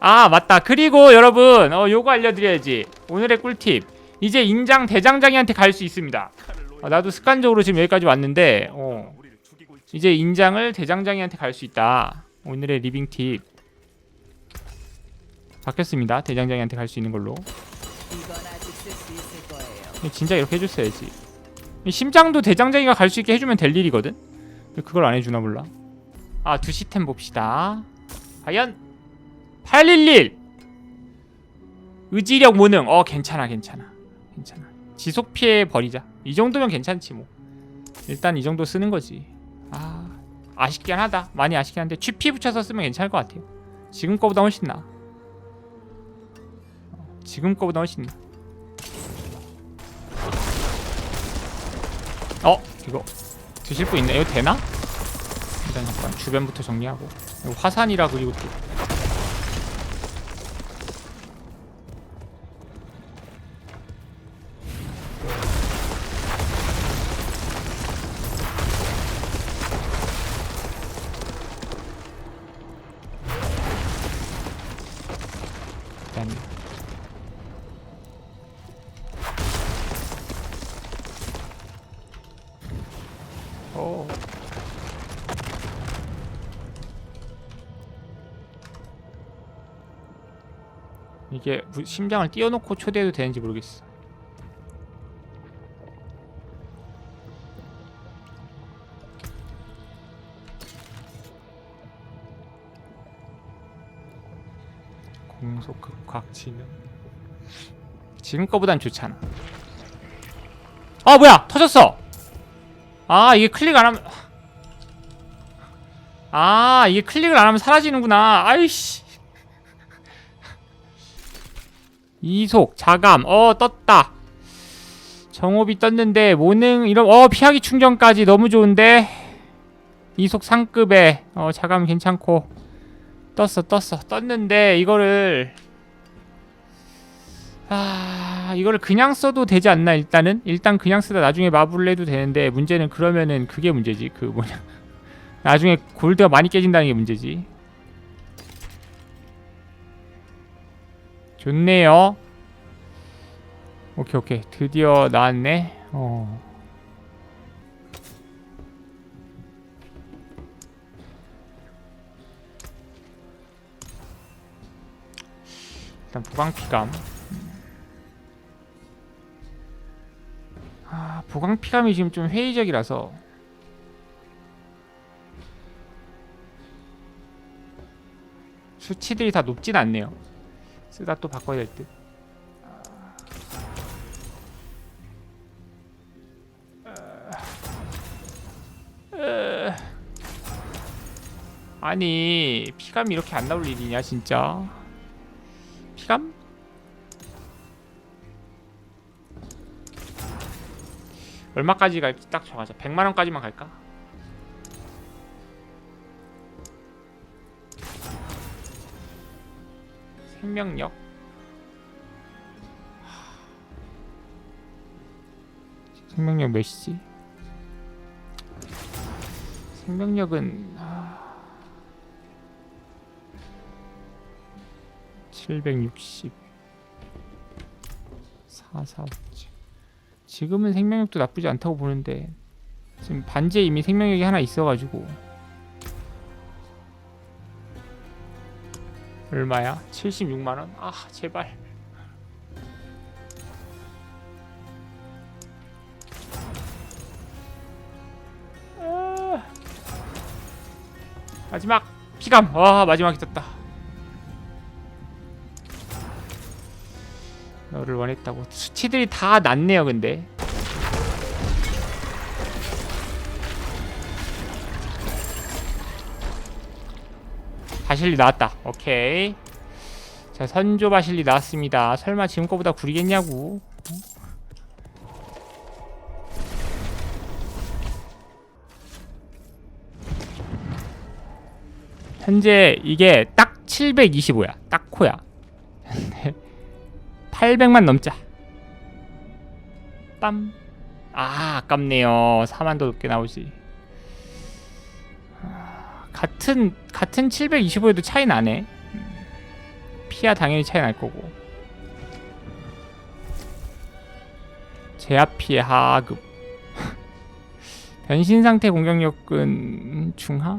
아 맞다. 그리고 여러분 어 요거 알려드려야지. 오늘의 꿀팁. 이제 인장 대장장이한테 갈 수 있습니다. 아, 나도 습관적으로 지금 여기까지 왔는데 어 이제 인장을 대장장이한테 갈 수 있다. 오늘의 리빙 팁. 바뀌었습니다. 대장장이한테 갈 수 있는 걸로. 진짜 이렇게 해줬어야지. 이 심장도 대장장이가 갈 수 있게 해주면 될 일이거든? 왜 그걸 안 해주나 몰라. 아 두 시템 봅시다. 과연 811 의지력 무능. 어 괜찮아 괜찮아. 괜찮아. 지속 피해 버리자. 이 정도면 괜찮지 뭐. 일단 이 정도 쓰는 거지. 아 아쉽긴 하다. 많이 아쉽긴 한데 취피 붙여서 쓰면 괜찮을 것 같아요. 지금 거보다 훨씬 어, 지금 거보다 훨씬 나아. 어 이거 드실 분 있네. 이거 되나? 일단 잠깐 주변부터 정리하고. 화산이라 그리고 또 이게 무- 심장을 띄워놓고 초대해도 되는지 모르겠어. 공속 극확 지능. 지금 거보단 좋잖아. 아 뭐야 터졌어. 아 이게 클릭 안 하면 아 이게 클릭을 안 하면 사라지는구나 아이씨 이속 자감 어 떴다. 정업이 떴는데 모능 이런 어 피하기 충전까지 너무 좋은데? 이속 상급에 어 자감 괜찮고. 떴어 떴어 떴는데 이거를. 아 이거를 그냥 써도 되지 않나 일단은? 일단 그냥 쓰다 나중에 마블을 해도 되는데 문제는 그러면은 그게 문제지. 그 뭐냐. 나중에 골드가 많이 깨진다는 게 문제지 좋네요. 오케이 오케이. 드디어 나왔네. 어. 일단 보강피감. 아 보강피감이 지금 좀 회의적이라서. 수치들이 다 높진 않네요 쓰다 또 바꿔야 될 듯. 아니 피감이 이렇게 안 나올 일이냐 진짜 피감? 얼마까지 갈지 딱 정하자 100만원까지만 갈까? 생명력? 생명력 몇이지? 생명력은 아, 760 447 지금은 생명력도 나쁘지 않다고 보는데 지금 반지에 이미 생명력이 하나 있어가지고 얼마야? 76만원? 아 제발 아. 마지막 피감 와 마지막이 떴다 너를 원했다고 수치들이 다 낮네요 근데 바실리 나왔다. 오케이. 자 선조 바실리 나왔습니다. 설마 지금 거보다 구리겠냐고. 현재 이게 딱 725야. 딱 코야. 800만 넘자. 빰. 아 아깝네요. 4만 더 높게 나오지. 아, 같은 같은 725에도 차이 나네. 피야 당연히 차이 날 거고. 제압 피해 하급. 변신 상태 공격력은 중하?